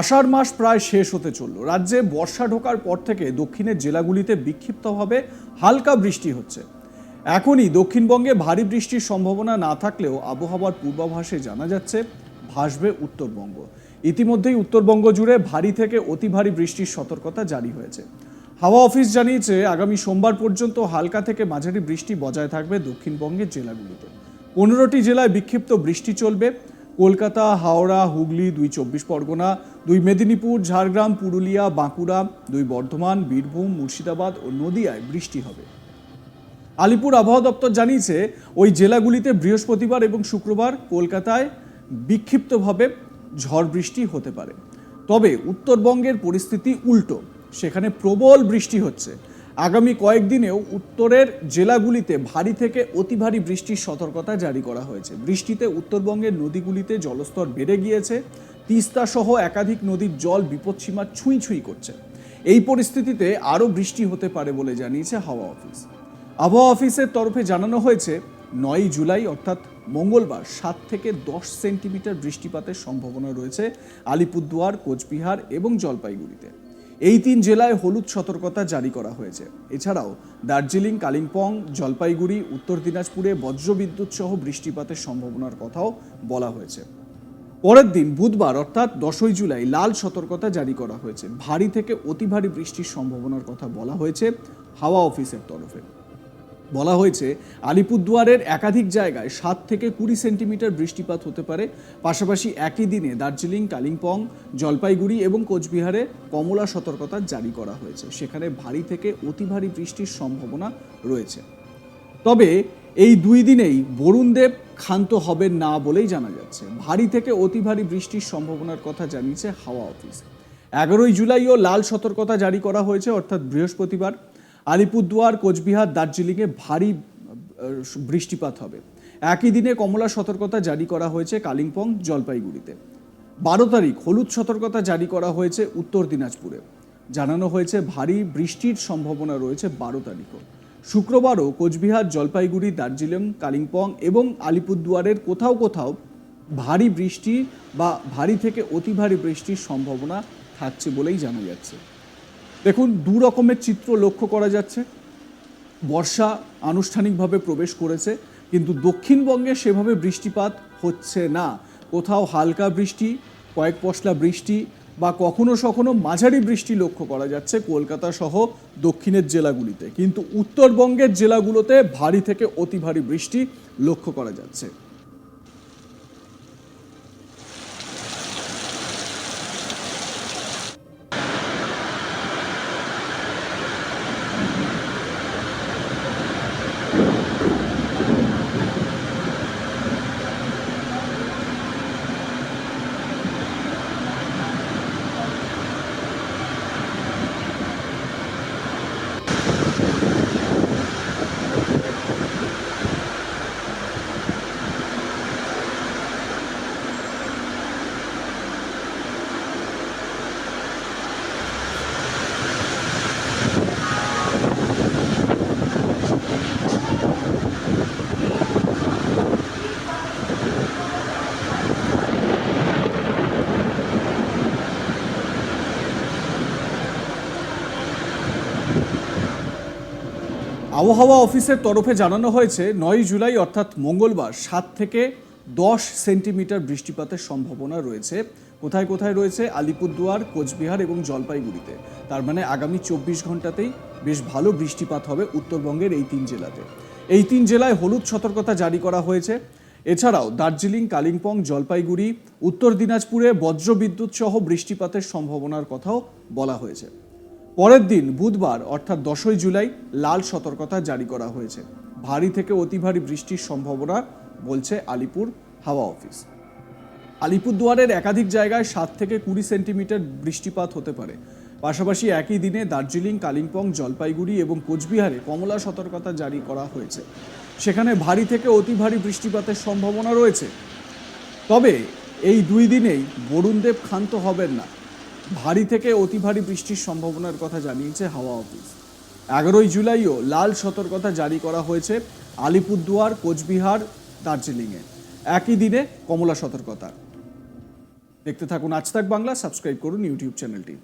আষাঢ় মাস প্রায় শেষ হতে চলল। রাজ্যে বর্ষা ঢোকার পর থেকে দক্ষিণের জেলাগুলিতে বিক্ষিপ্তভাবে হালকা বৃষ্টি হচ্ছে। এখনই দক্ষিণবঙ্গে ভারী বৃষ্টির সম্ভাবনা না থাকলেও আবহাওয়ার পূর্বাভাসে জানা যাচ্ছে, ভাসবে উত্তরবঙ্গ। ইতিমধ্যেই উত্তরবঙ্গ জুড়ে ভারী থেকে অতি ভারী বৃষ্টির সতর্কতা জারি হয়েছে। হাওয়া অফিস জানিয়েছে, আগামী সোমবার পর্যন্ত হালকা থেকে মাঝারি বৃষ্টি বজায় থাকবে দক্ষিণবঙ্গের জেলাগুলিতে। পনেরোটি জেলায় বিক্ষিপ্ত বৃষ্টি চলবে। কলকাতা, হাওড়া, হুগলি, দুই চব্বিশ পরগনা, দুই মেদিনীপুর, ঝাড়গ্রাম, পুরুলিয়া, বাঁকুড়া, দুই বর্ধমান, বীরভূম, মুর্শিদাবাদ ও নদিয়ায় বৃষ্টি হবে। আলিপুর আবহাওয়া দপ্তর জানিয়েছে, ওই জেলাগুলিতে বৃহস্পতিবার এবং শুক্রবার কলকাতায় বিক্ষিপ্তভাবে ঝড় বৃষ্টি হতে পারে। তবে উত্তরবঙ্গের পরিস্থিতি উল্টো, সেখানে প্রবল বৃষ্টি হচ্ছে। আগামী কয়েকদিনেও উত্তরের জেলাগুলিতে ভারী থেকে অতি ভারী বৃষ্টির সতর্কতা জারি করা হয়েছে। বৃষ্টিতে উত্তরবঙ্গের নদীগুলিতে জলস্তর বেড়ে গিয়েছে। তিস্তা সহ একাধিক নদীর জল বিপদসীমা ছুঁই ছুঁই করছে। এই পরিস্থিতিতে আরও বৃষ্টি হতে পারে বলে জানিয়েছে হাওয়া অফিস। আবহাওয়া অফিসের তরফে জানানো হয়েছে, নয়ই জুলাই অর্থাৎ মঙ্গলবার সাত থেকে দশ সেন্টিমিটার বৃষ্টিপাতের সম্ভাবনা রয়েছে আলিপুরদুয়ার, কোচবিহার এবং জলপাইগুড়িতে। এই তিন জেলায় হলুদ সতর্কতা জারি করা হয়েছে। এছাড়াও দার্জিলিং, কালিম্পং, জলপাইগুড়ি, উত্তর দিনাজপুরে বজ্রবিদ্যুৎ সহ বৃষ্টিপাতের সম্ভাবনার কথাও বলা হয়েছে। পরের দিন বুধবার অর্থাৎ দশই জুলাই লাল সতর্কতা জারি করা হয়েছে। ভারী থেকে অতি ভারী বৃষ্টির সম্ভাবনার কথা বলা হয়েছে হাওয়া অফিসের তরফে। বলা হয়েছে, আলিপুরদুয়ারের একাধিক জায়গায় সাত থেকে কুড়ি সেন্টিমিটার বৃষ্টিপাত হতে পারে। পাশাপাশি একই দিনে দার্জিলিং, কালিম্পং, জলপাইগুড়ি এবং কোচবিহারে কমলা সতর্কতা জারি করা হয়েছে। সেখানে ভারী থেকে অতি ভারী বৃষ্টির সম্ভাবনা রয়েছে। তবে এই দুই দিনেই বরুণদেব ক্ষান্ত হবেন না বলেই জানা যাচ্ছে। ভারী থেকে অতি ভারী বৃষ্টির সম্ভাবনার কথা জানিয়েছে হাওয়া অফিস। এগারোই জুলাইও লাল সতর্কতা জারি করা হয়েছে, অর্থাৎ বৃহস্পতিবার। আলিপুরদুয়ার, কোচবিহার, দার্জিলিংয়ে ভারী বৃষ্টিপাত হবে। একই দিনে কমলা সতর্কতা জারি করা হয়েছে কালিম্পং জলপাইগুড়িতে। বারো তারিখ হলুদ সতর্কতা জারি করা হয়েছে উত্তর দিনাজপুরে। জানানো হয়েছে ভারী বৃষ্টির সম্ভাবনা রয়েছে বারো তারিখও। শুক্রবারও কোচবিহার, জলপাইগুড়ি, দার্জিলিং, কালিম্পং এবং আলিপুরদুয়ারের কোথাও কোথাও ভারী বৃষ্টি বা ভারী থেকে অতি ভারী বৃষ্টির সম্ভাবনা থাকছে বলেই জানা যাচ্ছে। দেখুন, দু রকমের চিত্র লক্ষ্য করা যাচ্ছে। বর্ষা আনুষ্ঠানিকভাবে প্রবেশ করেছে, কিন্তু দক্ষিণবঙ্গে সেভাবে বৃষ্টিপাত হচ্ছে না। কোথাও হালকা বৃষ্টি, কয়েক পশলা বৃষ্টি বা কখনো সখনো মাঝারি বৃষ্টি লক্ষ্য করা যাচ্ছে কলকাতা সহ দক্ষিণের জেলাগুলিতে। কিন্তু উত্তরবঙ্গের জেলাগুলোতে ভারী থেকে অতি ভারী বৃষ্টি লক্ষ্য করা যাচ্ছে। আবহাওয়া অফিসের তরফে জানানো হয়েছে, নয় জুলাই অর্থাৎ মঙ্গলবার সাত থেকে দশ সেন্টিমিটার বৃষ্টিপাতের সম্ভাবনা রয়েছে। কোথায় কোথায় রয়েছে? আলিপুরদুয়ার, কোচবিহার এবং জলপাইগুড়িতে। তার মানে আগামী চব্বিশ ঘন্টাতেই বেশ ভালো বৃষ্টিপাত হবে উত্তরবঙ্গের এই তিন জেলাতে। এই তিন জেলায় হলুদ সতর্কতা জারি করা হয়েছে। এছাড়াও দার্জিলিং, কালিম্পং, জলপাইগুড়ি, উত্তর দিনাজপুরে বজ্রবিদ্যুৎ সহ বৃষ্টিপাতের সম্ভাবনার কথাও বলা হয়েছে। পরের দিন বুধবার, অর্থাৎ দশই জুলাই, লাল সতর্কতা জারি করা হয়েছে। ভারী থেকে অতি ভারী বৃষ্টির সম্ভাবনা বলছে আলিপুর হাওয়া অফিস। আলিপুরদুয়ারের একাধিক জায়গায় সাত থেকে কুড়ি সেন্টিমিটার বৃষ্টিপাত হতে পারে। পাশাপাশি একই দিনে দার্জিলিং, কালিম্পং, জলপাইগুড়ি এবং কোচবিহারে কমলা সতর্কতা জারি করা হয়েছে। সেখানে ভারী থেকে অতি ভারী বৃষ্টিপাতের সম্ভাবনা রয়েছে। তবে এই দুই দিনেই বরুণদেব ক্ষান্ত হবেন না। ভারী থেকে অতি ভারী বৃষ্টির সম্ভাবনার কথা জানিয়েছে হাওয়া অফিস। এগারোই জুলাইও লাল সতর্কতা জারি করা হয়েছে আলিপুরদুয়ার, কোচবিহার, দার্জিলিংয়ে। একই দিনে কমলা সতর্কতা। দেখতে থাকুন আজ তাক বাংলা, সাবস্ক্রাইব করুন ইউটিউব চ্যানেলটি।